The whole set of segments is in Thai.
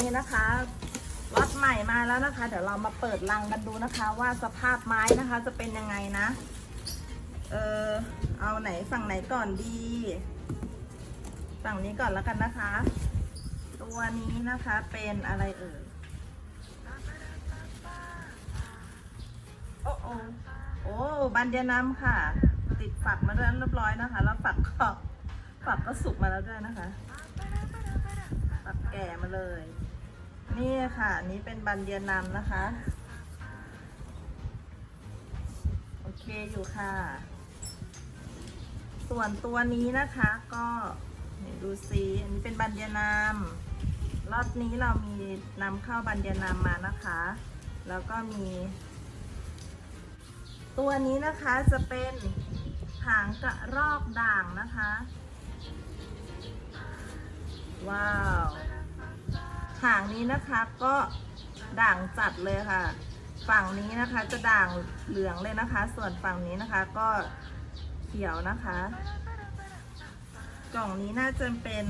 นี่นะคะล็อตใหม่มาแล้วนะคะ เดี๋ยวเรามาเปิดรังกันดูนะคะ ว่าสภาพไม้นะคะจะเป็นยังไงนะ เออเอาไหนฝั่งไหนก่อนดี ฝั่งนี้ก่อนแล้วกันนะคะ ตัวนี้นะคะเป็นอะไรเอ่ยโอ้โอโอ้บันเดียน้ำค่ะ ติดฝักมาด้วยเรียบร้อยนะคะ แล้วฝักก็ฝักก็สุกมาแล้วด้วยนะคะฝักแก่มาเลย นี่ค่ะนี้เป็นบันเดียนำนะคะ โอเคอยู่ค่ะ ส่วนตัวนี้นะคะก็ดูซิอันนี้เป็นบันเดียนำรอบนี้เรามีนำเข้าบันเดียนำมานะคะ แล้วก็มี ตัวนี้นะคะจะเป็นหางกระรอกด่างนะคะ ว้าว หางนี้นะคะก็ด่างจัดเลยค่ะ ฝั่งนี้นะคะจะด่างเหลืองเลยนะคะ ส่วนฝั่งนี้นะคะก็เขียวนะคะ กล่องนี้น่าจะเป็น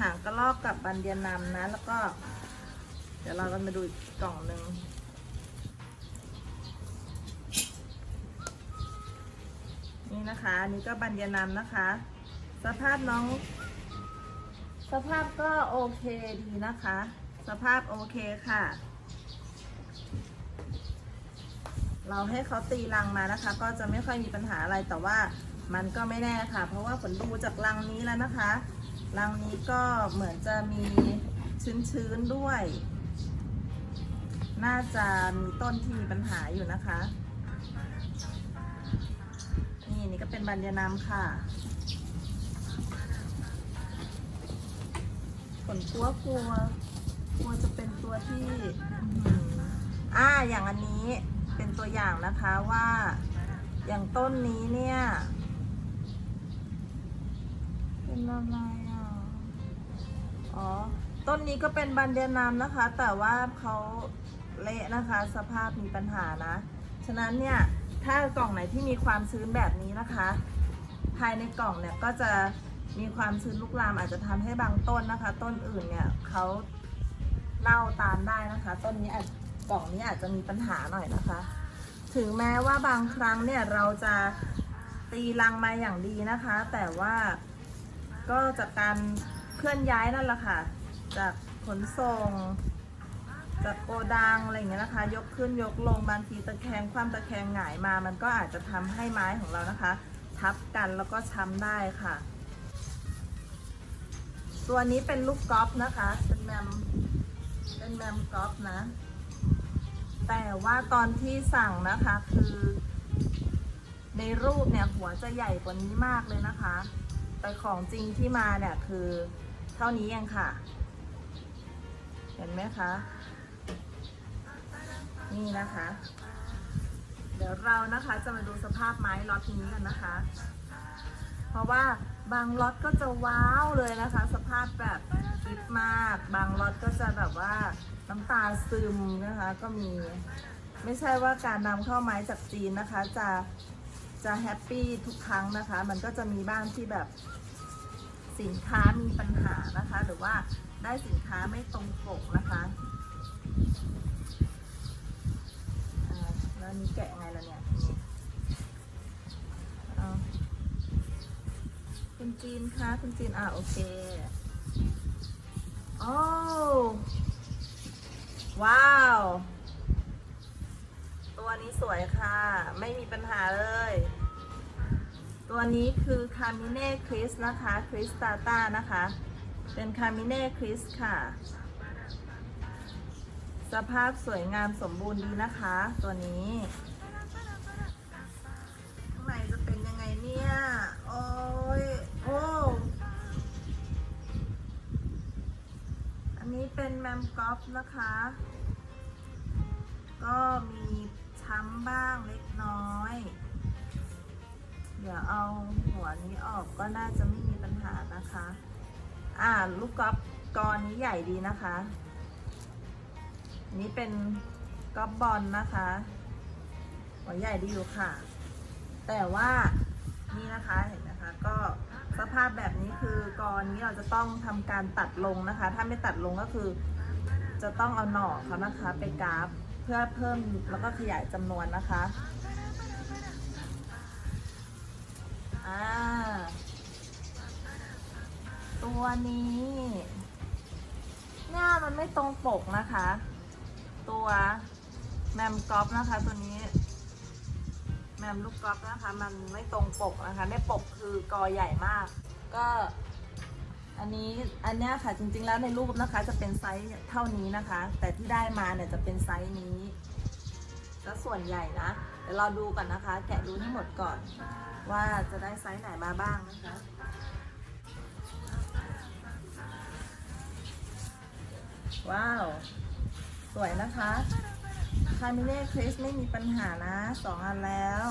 หางกระรอกกับบันเดียนนำนะ แล้วก็ เดี๋ยวเราจะมาดูอีกกล่องหนึ่งนี่นะคะอันนี้ก็บันเดียนนำนะคะ สภาพน้อง สภาพก็โอเคดีนะคะ สภาพโอเคค่ะ เราให้เขาตีรังมานะคะ ก็จะไม่ค่อยมีปัญหาอะไรแต่ว่ามันก็ไม่แน่ค่ะ เพราะว่าผลดูจากรังนี้แล้วนะคะรังนี้ก็เหมือนจะมีชื้นๆด้วย น่าจะมีต้นที่มีปัญหาอยู่นะคะ นี่นี่ก็เป็นบันยานามค่ะ ผลกลัวกลัวกลัวจะเป็นตัวที่อ่าอย่างอันนี้เป็นตัวอย่างนะคะว่าอย่างต้นนี้เนี่ย เป็นอะไรอะอ๋อ ต้นนี้ก็เป็นบันเดียนามนะคะ แต่ว่าเขาเละนะคะ สภาพมีปัญหานะ ฉะนั้นเนี่ย ถ้ากล่องไหนที่มีความชื้นแบบนี้นะคะ ภายในกล่องเนี่ยก็จะ มีความชื้นลุกลามอาจจะทำให้บางต้นนะคะ ต้นอื่นเนี่ยเขาเน่าตามได้นะคะ ต้นนี้อาจกล่องนี้อาจจะมีปัญหาหน่อยนะคะ ถึงแม้ว่าบางครั้งเนี่ยเราจะตีรังมาอย่างดีนะคะ แต่ว่าก็จากการเคลื่อนย้ายนั่นแหละค่ะ จากขนส่ง จากโกดังอะไรอย่างเงี้ยนะคะ ยกขึ้นยกลงบางทีตะแคงความตะแคงหงายมา มันก็อาจจะทำให้ไม้ของเรานะคะ ทับกันแล้วก็ช้ำได้ค่ะ ตัวนี้เป็นลูกกอล์ฟนะคะ เป็นแมม เป็นแมมกอล์ฟนะ แต่ว่าตอนที่สั่งนะคะคือ ในรูปเนี่ยหัวจะใหญ่กว่านี้มากเลยนะคะ แต่ของจริงที่มาเนี่ยคือเท่านี้เองค่ะ เห็นไหมคะ นี่นะคะ เดี๋ยวเรานะคะจะมาดูสภาพไม้ล็อตนี้กันนะคะ เพราะว่าบางล็อตก็จะว้าวเลยนะคะ สภาพแบบฟิตมาก บางล็อตก็จะแบบว่าน้ำตาซึมนะคะก็มี ไม่ใช่ว่าการนำเข้าไม้จากจีนนะคะ จะจะแฮปปี้ทุกครั้งนะคะ มันก็จะมีบ้างที่แบบสินค้ามีปัญหานะคะ หรือว่าได้สินค้าไม่ตรงปกนะคะแล้วนนี้แกะไงล่ะเนี่ยนี่เอา คุณจีนคะคุณจีนอ่าโอเคโอ้ว้าว ตัวนี้สวยค่ะ ไม่มีปัญหาเลย ตัวนี้คือคามิเน่คริสนะคะคริสตาต้านะคะ เป็นคามิเน่คริสค่ะ สภาพสวยงามสมบูรณ์ดีนะคะ ตัวนี้ นี้เป็นแมมกอฟนะคะ ก็มีช้ำบ้างเล็กน้อย เดี๋ยวเอาหัวนี้ออกก็น่าจะไม่มีปัญหานะคะ อ่าลูกกอล์ฟกรนี้ใหญ่ดีนะคะ นี่เป็นกอล์ฟบอลนะคะ หัวใหญ่ดีอยู่ค่ะ แต่ว่านี่นะคะเห็นนะคะก็ส ภาพแบบนี้คือกรนี้เราจะต้องทำการตัดลงนะคะ ถ้าไม่ตัดลงก็คือ จะต้องเอาหน่อเขานะคะไปกราฟเพื่อเพิ่มแล้วก็ขยายจำนวนนะคะอ่าตัวนี้เนี่ยมันไม่ตรงปกนะคะ ตัวแมมกอฟนะคะตัวนี้ แมมลูกกอฟนะคะ มันไม่ตรงปกนะคะในปกคือกอใหญ่มาก ก็อันนี้อันนี้ค่ะจริงๆแล้วในรูปนะคะ จะเป็นไซส์เท่านี้นะคะ แต่ที่ได้มาเนี่ยจะเป็นไซส์นี้แล้วส่วนใหญ่นะเดี๋ยวเราดูก่อนนะคะ แกะดูให้หมดก่อน ว่าจะได้ไซส์ไหนมาบ้างนะคะว้าว สวยนะคะ คามิเน่คริสไม่มีปัญหานะสองอันแล้ว